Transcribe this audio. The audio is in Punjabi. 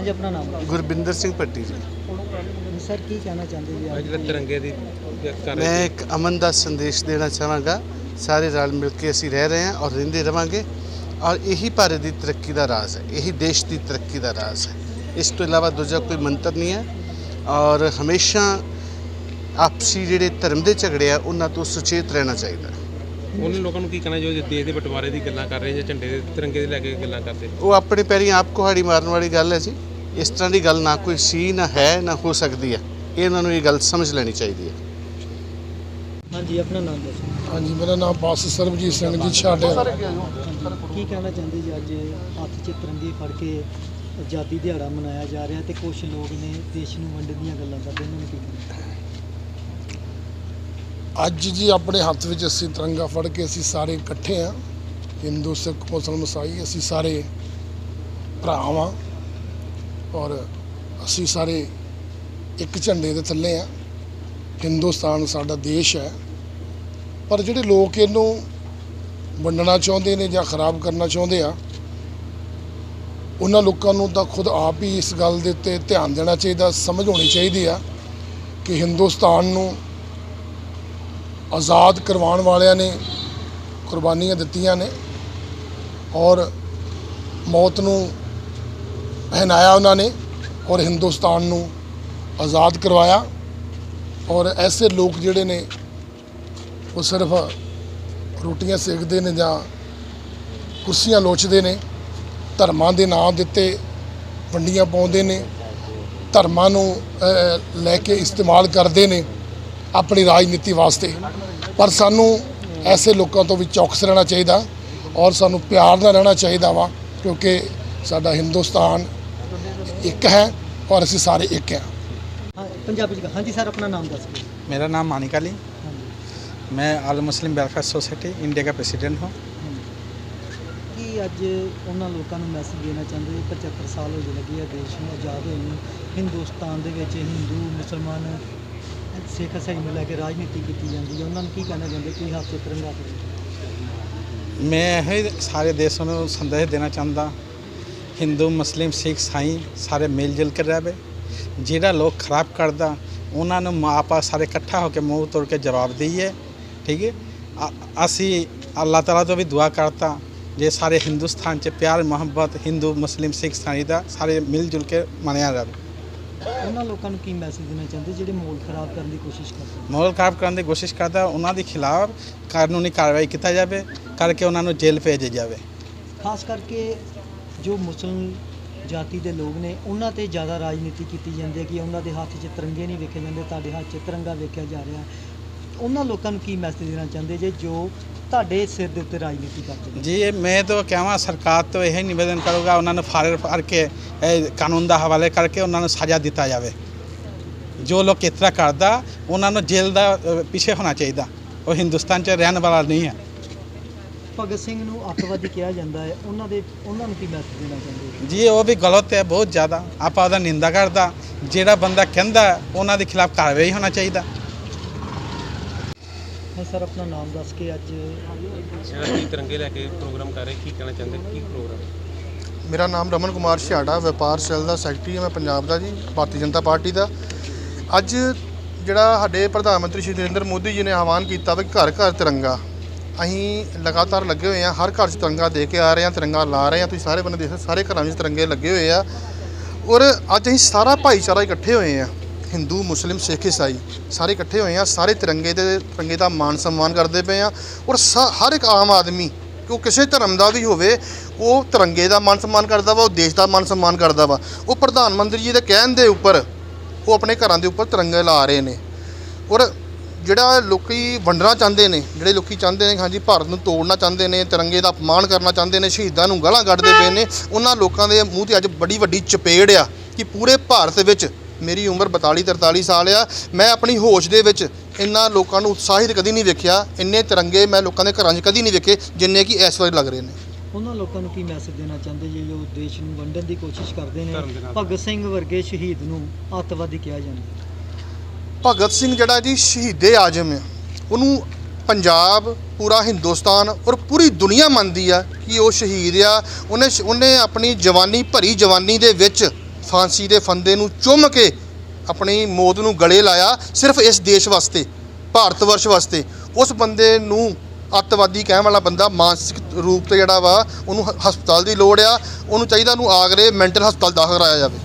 ਹਾਂਜੀ ਆਪਣਾ ਨਾਮ ਗੁਰਬਿੰਦਰ ਸਿੰਘ ਪੱਟੀ ਜੀ। ਸਰ ਕੀ ਕਹਿਣਾ ਚਾਹੁੰਦੇ ਜੀ ਅੱਜ ਜਿਹੜਾ ਤਿਰੰਗੇ ਦੀ ਕਰ ਮੈਂ ਇੱਕ ਅਮਨ ਦਾ ਸੰਦੇਸ਼ ਦੇਣਾ ਚਾਹਾਂਗਾ। ਸਾਰੇ ਰਲ ਮਿਲ ਕੇ ਅਸੀਂ ਰਹਿ ਰਹੇ ਹਾਂ ਔਰ ਰਹਿੰਦੇ ਰਵਾਂਗੇ। ਔਰ ਇਹੀ ਭਾਰਤ ਦੀ ਤਰੱਕੀ ਦਾ ਰਾਜ਼ ਹੈ। ਇਹੀ ਦੇਸ਼ ਦੀ ਤਰੱਕੀ ਦਾ ਰਾਜ਼ ਹੈ। ਇਸ ਤੋਂ ਇਲਾਵਾ ਦੂਜਾ ਕੋਈ ਮੰਤਰ ਨਹੀਂ ਹੈ। ਔਰ ਹਮੇਸ਼ਾ ਆਪਸੀ ਜਿਹੜੇ ਧਰਮ ਦੇ ਝਗੜੇ ਆ ਉਹਨਾਂ ਤੋਂ ਸੁਚੇਤ ਰਹਿਣਾ ਚਾਹੀਦਾ ਉਹਨਾਂ ਲੋਕਾਂ ਨੂੰ ਕੀ ਕਹਿਣਾ ਜੋ ਦੇਸ਼ ਦੇ ਬਟਵਾਰੇ ਦੀ ਗੱਲਾਂ ਕਰ ਰਹੇ ਜਾਂ ਝੰਡੇ ਦੇ ਤਿਰੰਗੇ ਦੇ ਲੈ ਕੇ ਗੱਲਾਂ ਕਰਦੇ? ਉਹ ਆਪਣੇ ਪੈਰੀਂ ਆਪ ਕੁਹਾੜੀ ਮਾਰਨ ਵਾਲੀ ਗੱਲ ਹੈ ਜੀ। ਇਸ ਤਰ੍ਹਾਂ ਦੀ ਗੱਲ ਨਾ ਕੋਈ ਸੀ ਨਾ ਹੈ ਨਾ ਹੋ ਸਕਦੀ ਹੈ। ਇਹ ਉਹਨਾਂ ਨੂੰ ਇਹ ਗੱਲ ਸਮਝ ਲੈਣੀ ਚਾਹੀਦੀ ਹੈ। ਹਾਂਜੀ ਆਪਣਾ ਨਾਮ ਦੱਸੋ। ਹਾਂਜੀ ਮੇਰਾ ਨਾਮ ਬਾਸ ਸਰਬਜੀਤ ਸਿੰਘ ਜੀ ਛਾੜੇ ਕੀ ਕਹਿਣਾ ਚਾਹੁੰਦੇ ਜੀ ਅੱਜ ਹੱਥ 'ਚ ਤਿਰੰਗੇ ਫੜ ਕੇ ਆਜ਼ਾਦੀ ਦਿਹਾੜਾ ਮਨਾਇਆ ਜਾ ਰਿਹਾ ਤੇ ਕੁਝ ਲੋਕ ਨੇ ਦੇਸ਼ ਨੂੰ ਵੰਡਣ ਦੀਆਂ ਗੱਲਾਂ ਕਰਦੇ ਉਹਨਾਂ ਨੂੰ ਕੀ ਕਹਿਣਾ? ਅੱਜ ਜੀ ਆਪਣੇ ਹੱਥ ਵਿੱਚ ਅਸੀਂ ਤਿਰੰਗਾ ਫੜ ਕੇ ਅਸੀਂ ਸਾਰੇ ਇਕੱਠੇ ਆ ਹਿੰਦੂ ਸਿੱਖ ਮੁਸਲਮਾਨ ਈਸਾਈ ਅਸੀਂ ਸਾਰੇ ਭਰਾ ਵਾਂ ਔਰ ਅਸੀਂ ਸਾਰੇ ਇੱਕ ਝੰਡੇ ਦੇ ਥੱਲੇ ਆ। ਹਿੰਦੁਸਤਾਨ ਸਾਡਾ ਦੇਸ਼ ਹੈ। ਪਰ ਜਿਹੜੇ ਲੋਕ ਇਹਨੂੰ ਵੰਡਣਾ ਚਾਹੁੰਦੇ ਨੇ ਜਾਂ ਖਰਾਬ ਕਰਨਾ ਚਾਹੁੰਦੇ ਆ, ਉਹਨਾਂ ਲੋਕਾਂ ਨੂੰ ਤਾਂ ਖੁਦ ਆਪ ਹੀ ਇਸ ਗੱਲ ਦੇ ਉੱਤੇ ਧਿਆਨ ਦੇਣਾ ਚਾਹੀਦਾ, ਸਮਝ ਹੋਣੀ ਚਾਹੀਦੀ ਆ ਕਿ ਹਿੰਦੁਸਤਾਨ ਨੂੰ ਆਜ਼ਾਦ ਕਰਵਾਉਣ ਵਾਲਿਆਂ ਨੇ ਕੁਰਬਾਨੀਆਂ ਦਿੱਤੀਆਂ ਨੇ ਔਰ ਮੌਤ ਨੂੰ ਪਹਿਨਾਇਆ ਉਹਨਾਂ ਨੇ ਔਰ ਹਿੰਦੁਸਤਾਨ ਨੂੰ ਆਜ਼ਾਦ ਕਰਵਾਇਆ। ਔਰ ਐਸੇ ਲੋਕ ਜਿਹੜੇ ਨੇ, ਉਹ ਸਿਰਫ ਰੋਟੀਆਂ ਸੇਕਦੇ ਨੇ ਜਾਂ ਕੁਰਸੀਆਂ ਲੋਚਦੇ ਨੇ, ਧਰਮਾਂ ਦੇ ਨਾਮ ਦਿੱਤੇ ਵੰਡੀਆਂ ਪਾਉਂਦੇ ਨੇ, ਧਰਮਾਂ ਨੂੰ ਲੈ ਕੇ ਇਸਤੇਮਾਲ ਕਰਦੇ ਨੇ ਆਪਣੀ ਰਾਜਨੀਤੀ ਵਾਸਤੇ। ਪਰ ਸਾਨੂੰ ਐਸੇ ਲੋਕਾਂ ਤੋਂ ਵੀ ਚੌਕਸ ਰਹਿਣਾ ਚਾਹੀਦਾ ਔਰ ਸਾਨੂੰ ਪਿਆਰ ਨਾਲ ਰਹਿਣਾ ਚਾਹੀਦਾ ਵਾ ਕਿਉਂਕਿ ਸਾਡਾ ਹਿੰਦੁਸਤਾਨ ਇੱਕ ਹੈ ਔਰ ਅਸੀਂ ਸਾਰੇ ਇੱਕ ਹਾਂ ਹਾਂ ਪੰਜਾਬੀ ਚ ਹਾਂਜੀ ਸਰ ਆਪਣਾ ਨਾਮ ਦੱਸ ਦਿਓ मेरा नाम मानिक अली ਹਾਂਜੀ मैं all Muslim welfare society India का प्रेसिडेंट हूँ ਕੀ ਅੱਜ ਉਹਨਾਂ ਲੋਕਾਂ ਨੂੰ ਮੈਸੇਜ ਦੇਣਾ ਚਾਹੁੰਦੇ ਜੀ 75 ਸਾਲ ਹੋ ਗਏ ਲੱਗੇ ਆ ਦੇਸ਼ ਨੂੰ ਆਜ਼ਾਦ ਹੋਏ ਨੂੰ ਹਿੰਦੁਸਤਾਨ ਦੇ ਵਿੱਚ ਹਿੰਦੂ ਮੁਸਲਮਾਨ ਸਿੱਖ ਇਸਾਈ ਨੂੰ ਲੈ ਕੇ ਰਾਜਨੀਤੀ ਕੀਤੀ ਜਾਂਦੀ ਹੈ ਉਹਨਾਂ ਨੂੰ ਕੀ ਕਹਿਣਾ ਚਾਹੁੰਦੇ ਕੀ ਹੱਥ 'ਚ ਤਿਰੰਗਾ ਫੜੋ ਮੈਂ ਇਹ ਸਾਰੇ ਦੇਸ਼ਾਂ ਨੂੰ ਸੰਦੇਸ਼ ਦੇਣਾ ਚਾਹੁੰਦਾ ਹਿੰਦੂ ਮੁਸਲਿਮ ਸਿੱਖ ਸਾਈ ਸਾਰੇ ਮਿਲ ਜੁਲ ਕੇ ਰਹਿਵੇ ਜਿਹੜਾ ਲੋਕ ਖਰਾਬ ਕਰਦਾ ਉਹਨਾਂ ਨੂੰ ਆਪਾਂ ਸਾਰੇ ਇਕੱਠਾ ਹੋ ਕੇ ਮੂੰਹ ਤੋੜ ਕੇ ਜਵਾਬ ਦਈਏ ਠੀਕ ਹੈ? ਅਸੀਂ ਅੱਲਾਹ ਤਾਲਾ ਤੋਂ ਵੀ ਦੁਆ ਕਰਤਾ ਜੇ ਸਾਰੇ ਹਿੰਦੁਸਤਾਨ 'ਚ ਪਿਆਰ ਮੁਹੱਬਤ ਹਿੰਦੂ ਮੁਸਲਿਮ ਸਿੱਖ ਸਾਈ ਦਾ ਸਾਰੇ ਮਿਲ ਜੁਲ ਕੇ ਮੰਨਿਆ ਰਹੇ ਉਹਨਾਂ ਲੋਕਾਂ ਨੂੰ ਕੀ ਮੈਸੇਜ ਦੇਣਾ ਚਾਹੁੰਦੇ ਜਿਹੜੇ ਮਾਹੌਲ ਖਰਾਬ ਕਰਨ ਦੀ ਕੋਸ਼ਿਸ਼ ਕਰਦੇ ਨੇ? ਮਾਹੌਲ ਖਰਾਬ ਕਰਨ ਦੀ ਕੋਸ਼ਿਸ਼ ਕਰਦਾ ਉਹਨਾਂ ਦੇ ਖਿਲਾਫ ਕਾਨੂੰਨੀ ਕਾਰਵਾਈ ਕੀਤਾ ਜਾਵੇ ਕਰਕੇ ਉਹਨਾਂ ਨੂੰ ਜੇਲ੍ਹ ਭੇਜਿਆ ਜਾਵੇ। ਖਾਸ ਕਰਕੇ ਜੋ ਮੁਸਲਿਮ ਜਾਤੀ ਦੇ ਲੋਕ ਨੇ, ਉਹਨਾਂ ਤੇ ਜ਼ਿਆਦਾ ਰਾਜਨੀਤੀ ਕੀਤੀ ਜਾਂਦੀ ਹੈ ਕਿ ਉਹਨਾਂ ਦੇ ਹੱਥ 'ਚ ਤਿਰੰਗੇ ਨਹੀਂ ਵੇਖੇ ਜਾਂਦੇ, ਤੁਹਾਡੇ ਹੱਥ 'ਚ ਤਿਰੰਗਾ ਵੇਖਿਆ ਜਾ ਰਿਹਾ। ਉਹਨਾਂ ਲੋਕਾਂ ਨੂੰ ਕੀ ਮੈਸੇਜ ਦੇਣਾ ਚਾਹੁੰਦੇ ਜੇ ਜੋ ਤੁਹਾਡੇ ਸਿਰ ਦੇ ਉੱਤੇ ਰਾਜਨੀਤੀ ਕਰਦੇ ਨੇ? ਜੀ ਮੈਂ ਤਾਂ ਕਹਾਂ ਸਰਕਾਰ ਤੋਂ ਇਹ ਨਿਵੇਦਨ ਕਰੂਗਾ, ਉਹਨਾਂ ਨੂੰ ਫਾੜ ਫਾਰ ਕੇ ਕਾਨੂੰਨ ਦਾ ਹਵਾਲੇ ਕਰਕੇ ਉਹਨਾਂ ਨੂੰ ਸਜ਼ਾ ਦਿੱਤਾ ਜਾਵੇ। ਜੋ ਲੋਕ ਇਸ ਤਰ੍ਹਾਂ ਕਰਦਾ, ਉਹਨਾਂ ਨੂੰ ਜੇਲ੍ਹ ਦਾ ਪਿੱਛੇ ਹੋਣਾ ਚਾਹੀਦਾ। ਉਹ ਹਿੰਦੁਸਤਾਨ 'ਚ ਰਹਿਣ ਵਾਲਾ ਨਹੀਂ ਹੈ। ਭਗਤ ਸਿੰਘ ਨੂੰ ਅੱਤਵਾਦੀ ਕਿਹਾ ਜਾਂਦਾ ਹੈ। ਉਹਨਾਂ ਦੇ ਉਹਨਾਂ ਨੂੰ ਕੀ ਮੈਸੇਜ ਦੇਣਾ ਚਾਹੁੰਦੇ ਜੀ ਉਹ ਵੀ ਗਲਤ ਹੈ ਬਹੁਤ ਜ਼ਿਆਦਾ। ਆਪਾਂ ਉਹਦਾ ਨਿੰਦਾ ਕਰਦਾ। ਜਿਹੜਾ ਬੰਦਾ ਕਹਿੰਦਾ ਉਹਨਾਂ ਦੇ ਖਿਲਾਫ ਕਾਰਵਾਈ ਹੋਣਾ ਚਾਹੀਦਾ। ਹਾਂ ਸਰ ਆਪਣਾ ਨਾਮ ਦੱਸ ਕੇ ਅੱਜ ਜਿਹੜਾ ਤਿਰੰਗੇ ਲੈ ਕੇ ਪ੍ਰੋਗਰਾਮ ਕਰ ਰਹੇ ਕੀ ਕਹਿਣਾ ਚਾਹੁੰਦੇ ਕੀ ਪ੍ਰੋਗਰਾਮ? ਮੇਰਾ ਨਾਮ ਰਮਨ ਕੁਮਾਰ ਛਿਆੜਾ ਵਪਾਰ ਸੈੱਲ ਦਾ ਸੈਕਟਰੀ ਹਾਂ ਮੈਂ ਪੰਜਾਬ ਦਾ ਜੀ ਭਾਰਤੀ ਜਨਤਾ ਪਾਰਟੀ ਦਾ। ਅੱਜ ਜਿਹੜਾ ਸਾਡੇ ਪ੍ਰਧਾਨ ਮੰਤਰੀ ਸ਼੍ਰੀ ਨਰਿੰਦਰ ਮੋਦੀ ਜੀ ਨੇ ਆਹਵਾਨ ਕੀਤਾ ਵੀ ਘਰ ਘਰ ਤਿਰੰਗਾ। ਅਸੀਂ ਲਗਾਤਾਰ ਲੱਗੇ ਹੋਏ ਆ ਹਰ ਘਰ 'ਚ ਤਿਰੰਗਾ ਦੇ ਕੇ ਆ ਰਹੇ ਆ ਤਿਰੰਗਾ ਲਾ ਰਹੇ ਆ ਤੁਸੀਂ ਸਾਰੇ ਬੰਦੇ ਦੇਖ ਸਕਦੇ ਸਾਰੇ ਘਰਾਂ ਵਿੱਚ ਤਿਰੰਗੇ ਲੱਗੇ ਹੋਏ ਆ। ਔਰ ਅੱਜ ਅਸੀਂ ਸਾਰਾ ਭਾਈਚਾਰਾ ਇਕੱਠੇ ਹੋਏ ਆ ਹਿੰਦੂ, ਮੁਸਲਿਮ, ਸਿੱਖ ਇਸਾਈ ਸਾਰੇ ਇਕੱਠੇ ਹੋਏ ਆ ਸਾਰੇ ਤਿਰੰਗੇ ਦੇ, ਤਿਰੰਗੇ ਦਾ ਮਾਣ ਸਨਮਾਨ ਕਰਦੇ ਪਏ ਆ ਔਰ ਸਾ- ਹਰ ਇੱਕ ਆਮ ਆਦਮੀ, ਕਿ ਉਹ ਕਿਸੇ ਧਰਮ ਦਾ ਵੀ ਹੋਵੇ, ਉਹ ਤਿਰੰਗੇ ਦਾ ਮਾਨ ਸਨਮਾਨ ਕਰਦਾ ਵਾ, ਉਹ ਦੇਸ਼ ਦਾ ਮਾਨ ਸਨਮਾਨ ਕਰਦਾ ਵਾ। ਉਹ ਪ੍ਰਧਾਨ ਮੰਤਰੀ ਜੀ ਦੇ ਕਹਿਣ ਦੇ ਉੱਪਰ, ਉਹ ਆਪਣੇ ਘਰਾਂ ਦੇ ਉੱਪਰ ਤਿਰੰਗੇ ਲਾ ਰਹੇ ਨੇ। ਔਰ ਜਿਹੜਾ ਲੋਕੀ ਵੰਡਣਾ ਚਾਹੁੰਦੇ ਨੇ ਜਿਹੜੇ ਲੋਕੀ ਚਾਹੁੰਦੇ ਨੇ ਕਿ ਹਾਂਜੀ ਭਾਰਤ ਨੂੰ ਤੋੜਨਾ ਚਾਹੁੰਦੇ ਨੇ ਤਿਰੰਗੇ ਦਾ ਅਪਮਾਨ ਕਰਨਾ ਚਾਹੁੰਦੇ ਨੇ ਸ਼ਹੀਦਾਂ ਨੂੰ ਗਾਲਾਂ ਕੱਢਦੇ ਪਏ ਨੇ ਉਹਨਾਂ ਲੋਕਾਂ ਦੇ ਮੂੰਹ ਤੇ ਅੱਜ ਬੜੀ ਵੱਡੀ ਚਪੇੜ ਆ ਕਿ ਪੂਰੇ ਭਾਰਤ ਵਿੱਚ ਮੇਰੀ ਉਮਰ 42 43 ਸਾਲ ਆ ਮੈਂ ਆਪਣੀ ਹੋਸ਼ ਦੇ ਵਿੱਚ ਇੰਨਾ ਲੋਕਾਂ ਨੂੰ ਉਤਸ਼ਾਹਿਤ ਕਦੀ ਨਹੀਂ ਵੇਖਿਆ ਇੰਨੇ ਤਿਰੰਗੇ ਮੈਂ ਲੋਕਾਂ ਦੇ ਘਰਾਂ 'ਚ ਕਦੀ ਨਹੀਂ ਵੇਖੇ ਜਿੰਨੇ ਕਿ ਇਸ ਵਾਰ ਲੱਗ ਰਹੇ ਨੇ। ਉਹਨਾਂ ਲੋਕਾਂ ਨੂੰ ਕੀ ਮੈਸੇਜ ਦੇਣਾ ਚਾਹੁੰਦੇ ਜੇ ਜੋ ਦੇਸ਼ ਨੂੰ ਵੰਡਣ ਦੀ ਕੋਸ਼ਿਸ਼ ਕਰਦੇ ਨੇ। ਭਗਤ ਸਿੰਘ ਵਰਗੇ ਸ਼ਹੀਦ ਨੂੰ ਅੱਤਵਾਦੀ ਕਿਹਾ ਜਾਂਦਾ। ਭਗਤ ਸਿੰਘ ਜਿਹੜਾ ਜੀ, ਸ਼ਹੀਦੇ ਆਜਮ ਹੈ ਉਹਨੂੰ ਪੰਜਾਬ ਪੂਰਾ ਹਿੰਦੁਸਤਾਨ ਔਰ ਪੂਰੀ ਦੁਨੀਆ ਮੰਨਦੀ ਆ ਕਿ ਉਹ ਸ਼ਹੀਦ ਆ। ਉਹਨੇ ਉਹਨੇ ਆਪਣੀ ਜਵਾਨੀ, ਭਰੀ ਜਵਾਨੀ ਦੇ ਵਿੱਚ ਫਾਂਸੀ ਦੇ ਫੰਦੇ ਨੂੰ ਚੁੰਮ ਕੇ ਆਪਣੀ ਮੌਤ ਨੂੰ ਗਲੇ ਲਾਇਆ ਸਿਰਫ ਇਸ ਦੇਸ਼ ਵਾਸਤੇ, ਭਾਰਤ ਵਰਸ਼ ਵਾਸਤੇ। ਉਸ ਬੰਦੇ ਨੂੰ ਅੱਤਵਾਦੀ ਕਹਿਣ ਵਾਲਾ ਬੰਦਾ ਮਾਨਸਿਕ ਰੂਪ ਤੇ ਜਿਹੜਾ ਵਾ, ਉਹਨੂੰ ਹ- ਹਸਪਤਾਲ ਦੀ ਲੋੜ ਆ। ਉਹਨੂੰ ਚਾਹੀਦਾ ਉਹਨੂੰ ਆਗਰੇ ਮੈਂਟਲ ਹਸਪਤਾਲ ਦਾਖਲ ਕਰਾਇਆ ਜਾਵੇ।